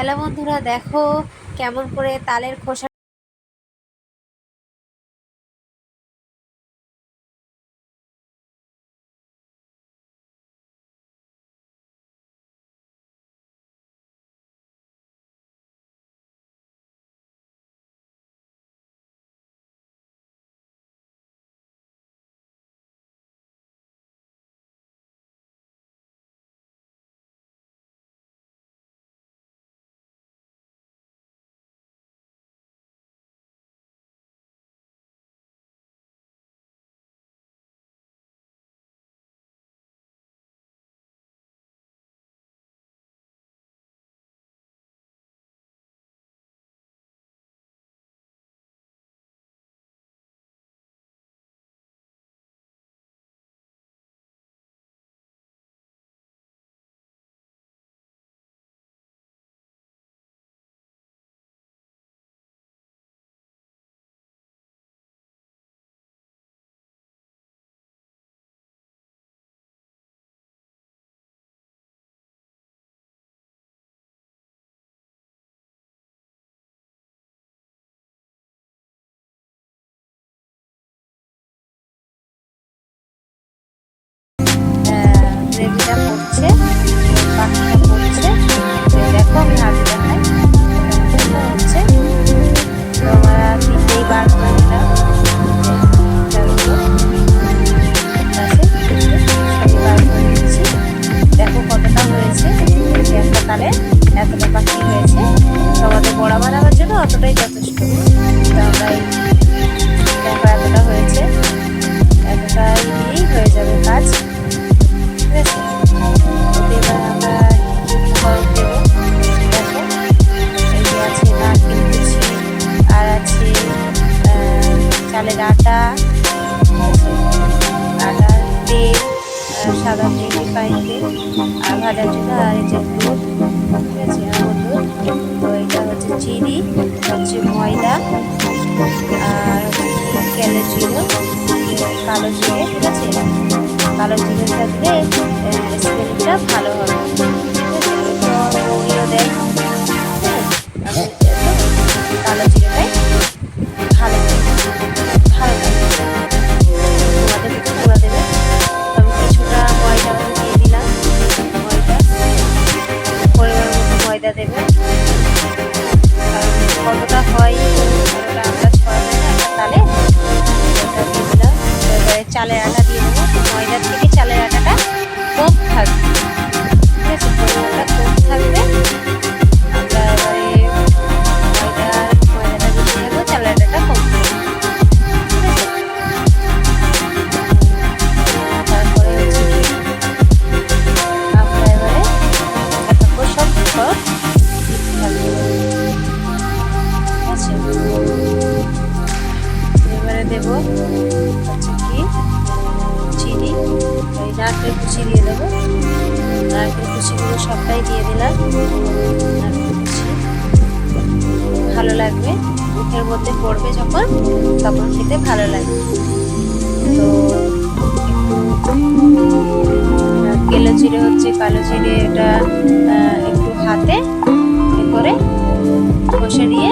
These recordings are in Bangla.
হ্যালো বন্ধুরা দেখো কেমন করে তালের খোসা গ্রেভিটা পড়ছে পাখিটা পড়ছে দেখো আমি হাতে দেখাই হচ্ছে তো আমরা তিনটেই বার করে নিলাম সবই বার করে নিচ্ছি দেখো কতটা হয়েছে একটা তালে এতটা পাখি হয়েছে। তো আমাদের বড়া বানাবার জন্য অতটাই যথেষ্ট। সাদা চিনি পাইতে আর ভাজার জন্য আর এই যে দুধ, ঠিক আছে? দুধ, তো এটা হচ্ছে চিনি, হচ্ছে ময়দা, আর কেলে জিরো, কালো জিরে, ঠিক আছে? কালো দিলে স্মেলটা ভালো হবে। এবারে মুখের মধ্যে পড়বে যখন, তখন খেতে ভালো লাগে। কেলো জিরে হচ্ছে, কালো জিরে এটা একটু হাতে করে নিয়ে দিয়ে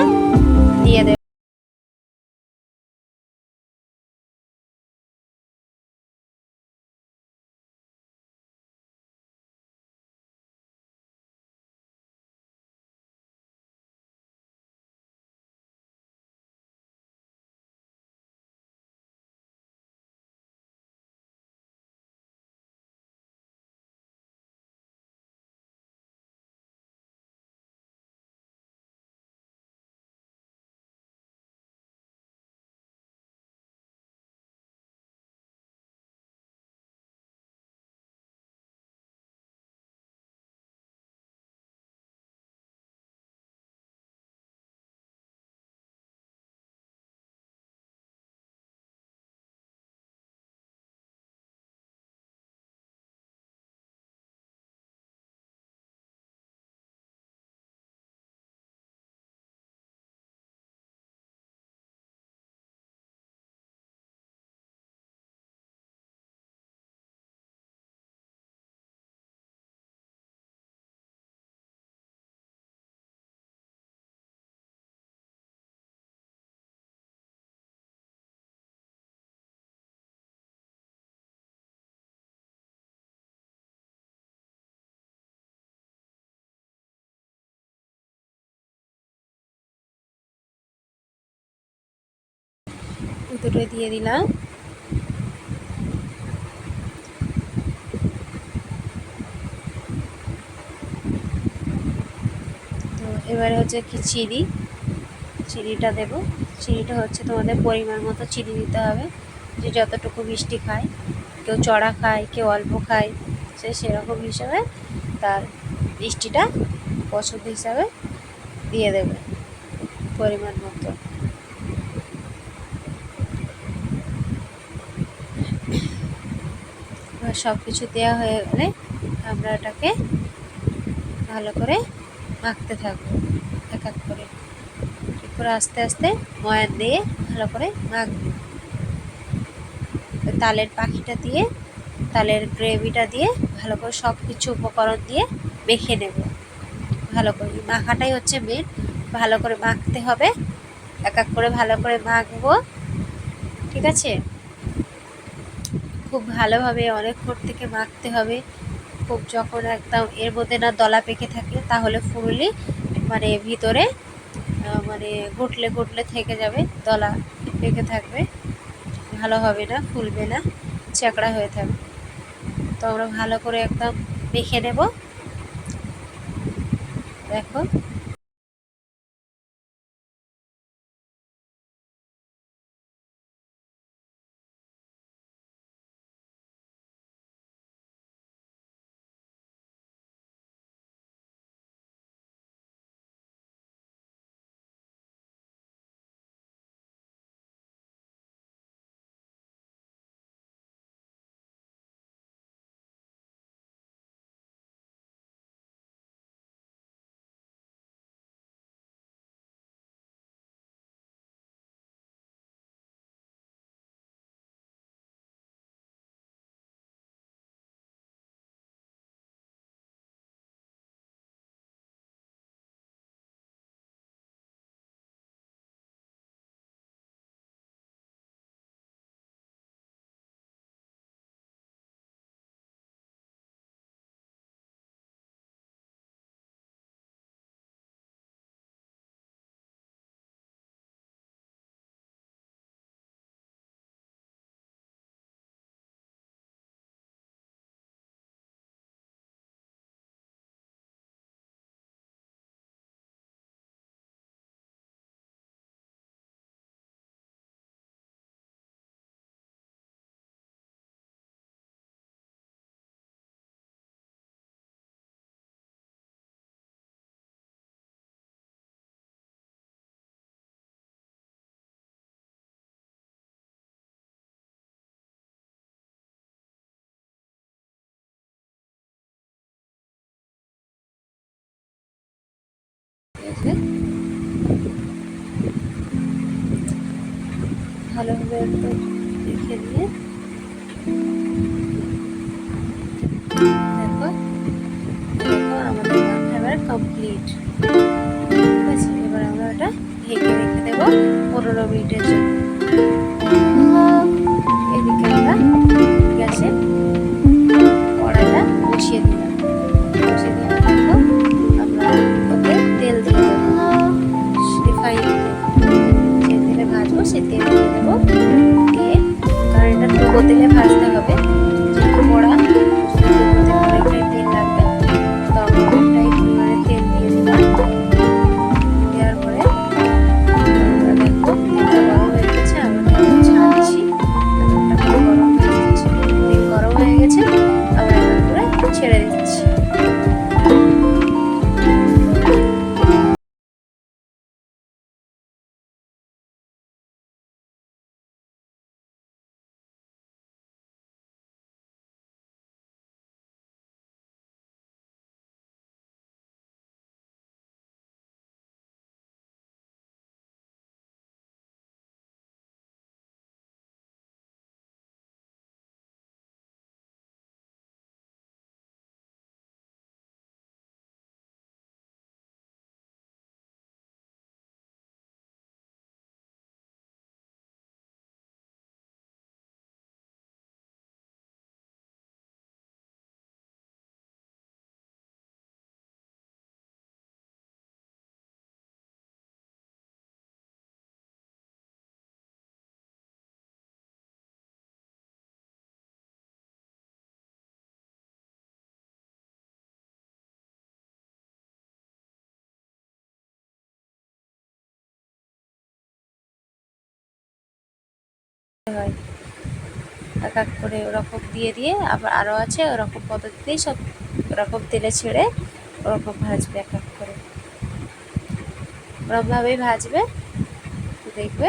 ভিতরে দিয়ে দিলাম। তো এবারে হচ্ছে কি চিনি চিনিটা দেব চিনিটা হচ্ছে তোমাদের পরিমাণ মতো চিনি দিতে হবে, যে যতটুকু মিষ্টি খায়। কেউ চড়া খায়, কেউ অল্প খায়, সে সেরকম হিসাবে তার মিষ্টিটা পছন্দ হিসাবে দিয়ে দেবে, পরিমাণ মতো এবার সব কিছু দেওয়া হয়ে গেলে আমরা এটাকে ভালো করে মাখতে থাকব। এক এক করে। ঠিক করে আস্তে আস্তে ময়ান দিয়ে ভালো করে মাখবো। তালের পাখিটা দিয়ে, তালের গ্রেভিটা দিয়ে ভালো করে সব কিছু উপকরণ দিয়ে মেখে নেব। ভালো করে। মাখাটাই হচ্ছে মেন ভালো করে মাখতে হবে। এক এক করে ভালো করে মাখবো। ঠিক আছে? খুব ভালোভাবে অনেকক্ষণ থেকে মাখতে হবে। খুব যখন একদম এর মধ্যে না দলা পেকে থাকে, তাহলে ফুললি মানে ভিতরে মানে গুটলে গুটলে থেকে যাবে, দলা পেকে থাকবে। ভালো হবে না, ফুলবে না, চ্যাকড়া হয়ে থাকবে। তো আমরা ভালো করে একদম মেখে নেব। দেখো। ভালোভাবে একটু রেখে দিয়ে দেখো দেখো আমাদের এবার কমপ্লিট এবার আমরা ওটা ঢেকে রেখে দেবো পনেরো মিনিটের জন্য। হয়। এক এক করে ওরকম দিয়ে দিয়ে আবার আরও আছে ওরকম পদ্ধতিতেই সব ওরকম তেলে ছেড়ে ওরকম ভাজবে এক এক করে। ওরকমভাবেই ভাজবে। দেখবে।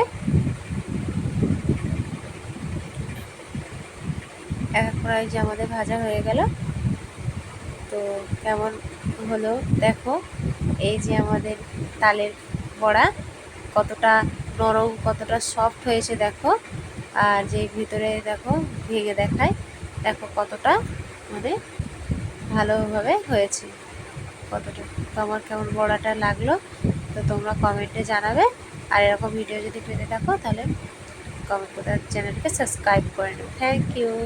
এক এক করে যে আমাদের ভাজা হয়ে গেল। তো কেমন হলো দেখো। এই যে আমাদের তালের বড়া কতটা নরম, কতটা সফট হয়েছে দেখো। আর যে ভিতরে দেখো ভেঙে দেখায়, দেখো কতটা মানে ভালোভাবে হয়েছে। কতটা। তোমার কেমন বড়াটা লাগল, তো তোমরা কমেন্টে জানাবে। আর এরকম ভিডিও যদি পেতে থাকো, তাহলে কমেন্ট করে চ্যানেলকে সাবস্ক্রাইব করে নেবে থ্যাংক ইউ।